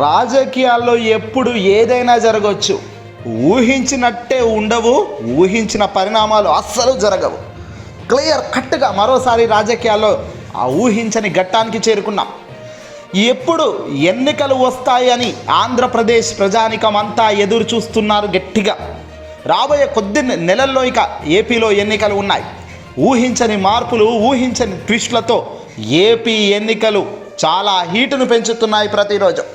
రాజకీయాల్లో ఎప్పుడు ఏదైనా జరగవచ్చు ఊహించినట్టే ఉండవు ఊహించిన పరిణామాలు అస్సలు జరగవు. క్లియర్ కట్గా మరోసారి రాజకీయాల్లో ఆ ఊహించని ఘట్టానికి చేరుకున్నాం. ఎప్పుడు ఎన్నికలు వస్తాయని ఆంధ్రప్రదేశ్ ప్రజానికం అంతా ఎదురు చూస్తున్నారు గట్టిగా. రాబోయే కొద్ది నెలల్లో ఇక ఏపీలో ఎన్నికలు ఉన్నాయి. ఊహించని మార్పులు ఊహించని ట్విస్ట్లతో ఏపీ ఎన్నికలు చాలా హీటును పెంచుతున్నాయి ప్రతిరోజు.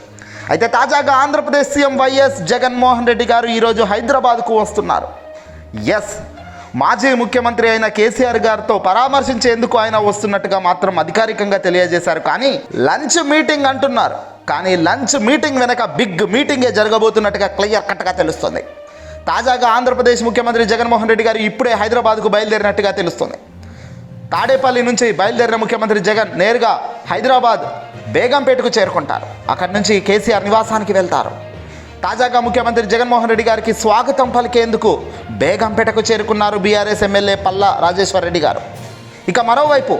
అయితే తాజాగా ఆంధ్రప్రదేశ్ సీఎం వైఎస్ జగన్మోహన్ రెడ్డి గారు ఈరోజు హైదరాబాద్కు వస్తున్నారు. ఎస్ మాజీ ముఖ్యమంత్రి అయిన కేసీఆర్ గారితో పరామర్శించేందుకు ఆయన వస్తున్నట్టుగా మాత్రం అధికారికంగా తెలియజేశారు. కానీ లంచ్ మీటింగ్ అంటున్నారు. కానీ లంచ్ మీటింగ్ వెనక బిగ్ మీటింగే జరగబోతున్నట్టుగా క్లియర్ కట్గా తెలుస్తుంది. తాజాగా ఆంధ్రప్రదేశ్ ముఖ్యమంత్రి జగన్మోహన్ రెడ్డి గారు ఇప్పుడే హైదరాబాద్కు బయలుదేరినట్టుగా తెలుస్తుంది. తాడేపల్లి నుంచి బయలుదేరిన ముఖ్యమంత్రి జగన్ నేరుగా హైదరాబాద్ బేగంపేటకు చేరుకుంటారు. అక్కడి నుంచి కేసీఆర్ నివాసానికి వెళ్తారు. తాజాగా ముఖ్యమంత్రి జగన్మోహన్ రెడ్డి గారికి స్వాగతం పలికేందుకు బేగంపేటకు చేరుకున్నారు బీఆర్ఎస్ ఎమ్మెల్యే పల్లా రాజేశ్వర్ రెడ్డి గారు. ఇక మరోవైపు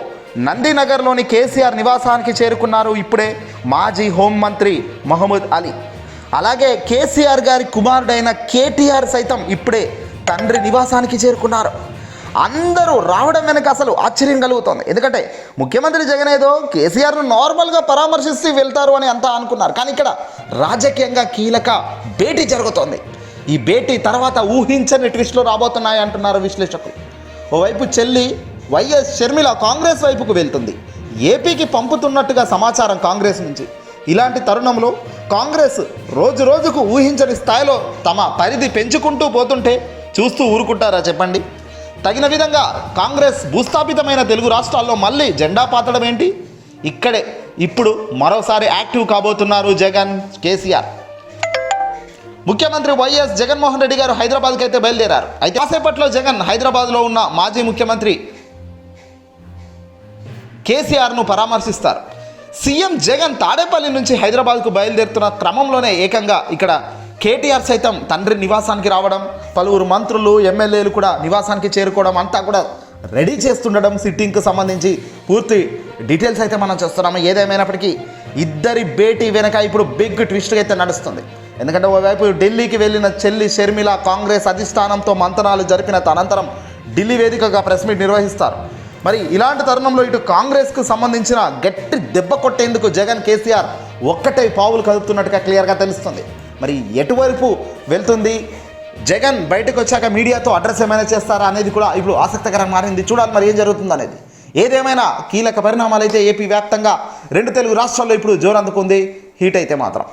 నందినగర్లోని కేసీఆర్ నివాసానికి చేరుకున్నారు ఇప్పుడే మాజీ హోంమంత్రి మహమూద్ అలీ. అలాగే కేసీఆర్ గారి కుమారుడైన కేటీఆర్ సైతం ఇప్పుడే తండ్రి నివాసానికి చేరుకున్నారు. అందరూ రావడం వెనక అసలు ఆశ్చర్యం కలుగుతోంది. ఎందుకంటే ముఖ్యమంత్రి జగన్ ఏదో కేసీఆర్ను నార్మల్గా పరామర్శిస్తూ వెళ్తారు అని అంతా అనుకున్నారు. కానీ ఇక్కడ రాజకీయంగా కీలక భేటీ జరుగుతోంది. ఈ భేటీ తర్వాత ఊహించని ట్విస్టులు రాబోతున్నాయి అంటున్నారు విశ్లేషకులు. ఓవైపు చెల్లి వైఎస్ షర్మిల కాంగ్రెస్ వైపుకు వెళ్తుంది. ఏపీకి పంపుతున్నట్టుగా సమాచారం కాంగ్రెస్ నుంచి. ఇలాంటి తరుణంలో కాంగ్రెస్ రోజు రోజుకు ఊహించని స్థాయిలో తమ పరిధి పెంచుకుంటూ పోతుంటే చూస్తూ ఊరుకుంటారా చెప్పండి? తగిన విధంగా కాంగ్రెస్ భూస్థాపితమైన తెలుగు రాష్ట్రాల్లో మళ్ళీ జెండా పాతడం ఏంటి? ఇక్కడే. ఇప్పుడు మరోసారి యాక్టివ్ కాబోతున్నారు జగన్ కేసీఆర్. ముఖ్యమంత్రి వైఎస్ జగన్మోహన్ రెడ్డి గారు హైదరాబాద్కి అయితే బయలుదేరారు. అయితే కాసేపట్లో జగన్ హైదరాబాద్లో ఉన్న మాజీ ముఖ్యమంత్రి కేసీఆర్ను పరామర్శిస్తారు. సీఎం జగన్ తాడేపల్లి నుంచి హైదరాబాద్కు బయలుదేరుతున్న క్రమంలోనే ఏకంగా ఇక్కడ కేటీఆర్ సైతం తండ్రి నివాసానికి రావడం పలువురు మంత్రులు ఎమ్మెల్యేలు కూడా నివాసానికి చేరుకోవడం అంతా కూడా రెడీ చేస్తుండడం సిట్టింగ్కి సంబంధించి పూర్తి డీటెయిల్స్ అయితే మనం చూస్తున్నాము. ఏదేమైనప్పటికీ ఇద్దరి భేటీ వెనక ఇప్పుడు బిగ్ ట్విస్ట్ అయితే నడుస్తుంది. ఎందుకంటే ఓవైపు ఢిల్లీకి వెళ్ళిన చెల్లి షర్మిల కాంగ్రెస్ అధిష్టానంతో మంతనాలు జరిపిన తనంతరం ఢిల్లీ వేదికగా ప్రెస్ మీట్ నిర్వహిస్తారు. మరి ఇలాంటి తరుణంలో ఇటు కాంగ్రెస్కు సంబంధించిన గట్టి దెబ్బ కొట్టేందుకు జగన్ కేసీఆర్ ఒక్కటే పావులు కదుపుతున్నట్టుగా క్లియర్గా తెలుస్తుంది. మరి ఎటువైపు వెళ్తుంది? జగన్ బయటకు వచ్చాక మీడియాతో అడ్రస్ ఏమైనా చేస్తారా అనేది కూడా ఇప్పుడు ఆసక్తికరంగా మారింది. చూడాలి మరి ఏం జరుగుతుంది అనేది. ఏదేమైనా కీలక పరిణామాలు అయితే ఏపీ వ్యాప్తంగా రెండు తెలుగు రాష్ట్రాల్లో ఇప్పుడు జోరందుకుంది. హీట్ అయితే మాత్రం.